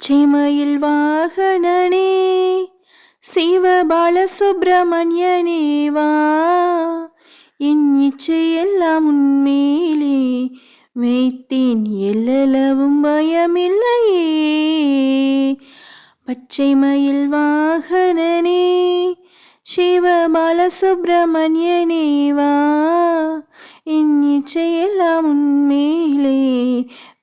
பச்சைமயில் வாகனனே சிவபால பாலசுப்பிரமணியனே வா. என் இச்சையெல்லாம் உண்மையிலே வைத்தேன் எல்லளவும் பயமில்லையே. பச்சை மயில் வாகனனே சிவபால பாலசுப்பிரமணியனே வா. என் இச்சையெல்லாம் உண்மை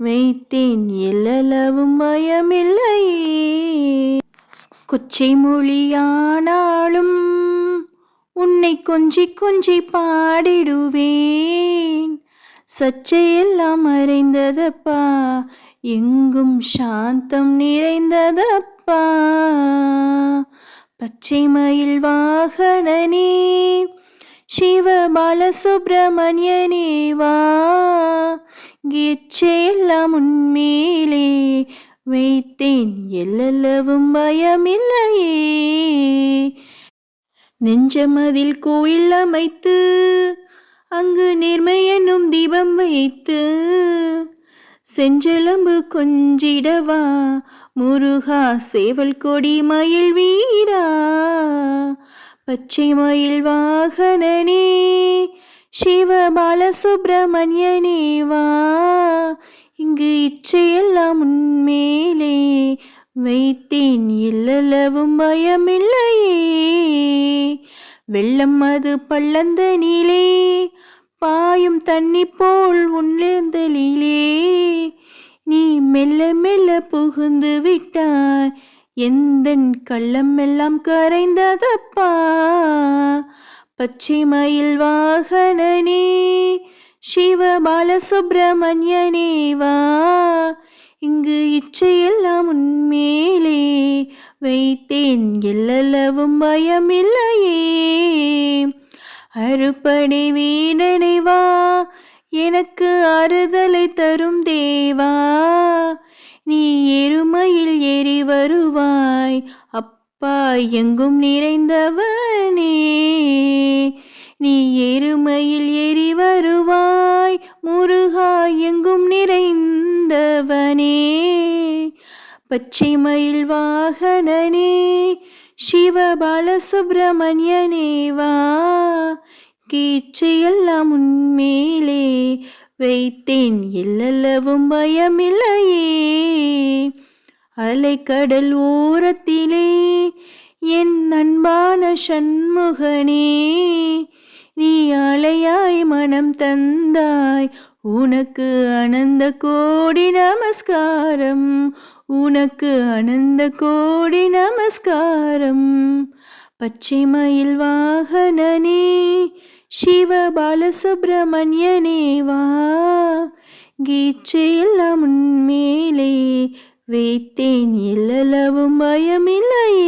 வைத்தேன். எல்லளவும் பயமில்லை. கொச்சை மொழியானாலும் உன்னை கொஞ்சி கொஞ்சி பாடிடுவேன். சச்சையெல்லாம் மறைந்ததப்பா? எங்கும் சாந்தம் நிறைந்ததப்பா? பச்சை மயில் வாகனனே சிவ பாலசுப்பிரமணியனே இச்சையெல்லாம் உன்மேலே வைத்தேன். எல்லளவும் பயமில்லையே. நெஞ்சமதில் கோயில் அமைத்து அங்கு நேர்மை என்னும் தீபம் வைத்து செஞ்சலம்பு கொஞ்சிடவா. முருகா சேவல் கொடி மயில் வீரா. பச்சை மயில் வாகனனே சிவ பாலசுப்பிரமணியனே வா. இங்கு இச்சையெல்லாம் உன்மேலே வைத்தேன். எல்லளவும் பயமில்லையே. வெள்ளம் அது பள்ளந்தனிலே பாயும் தண்ணி போல் உன்னிருந்தலிலே நீ மெல்ல மெல்ல புகுந்து விட்டாய். எந்த கள்ளம் எல்லாம் கரைந்ததப்பா. பச்சை மயில் வாகனனே சிவ வா. இங்கு இச்சையெல்லாம் உன்மேலே வைத்தேன் எல்லளவும் பயமில்லையே. அறுபடை வீணனை வா எனக்கு ஆறுதலை தரும் தேவா. நீ எருமையில் ஏறி வருவா அப்பா எங்கும் நிறைந்தவனே நீ எருமையில் ஏறி வருவாய் முருகா எங்கும் நிறைந்தவனே. பச்சை மயில் வாகனனே சிவபால சுப்பிரமணியனே வா கீச்சையெல்லாம் உன்மேலே வைத்தேன் எல்லளவும் பயமில்லையே. அலைக்கடல் ஓரத்திலே என் அன்பான சண்முகனே நீ அலையாய் மனம் தந்தாய். உனக்கு அனந்த கோடி நமஸ்காரம் உனக்கு அனந்த கோடி நமஸ்காரம். பச்சை மயில் வாகனனே சிவ பாலசுப்பிரமணியனே வா. கீச்சையெல்லாம் உன்மேலே வைத்தேன் எல்லளவும் பயமில்லையே.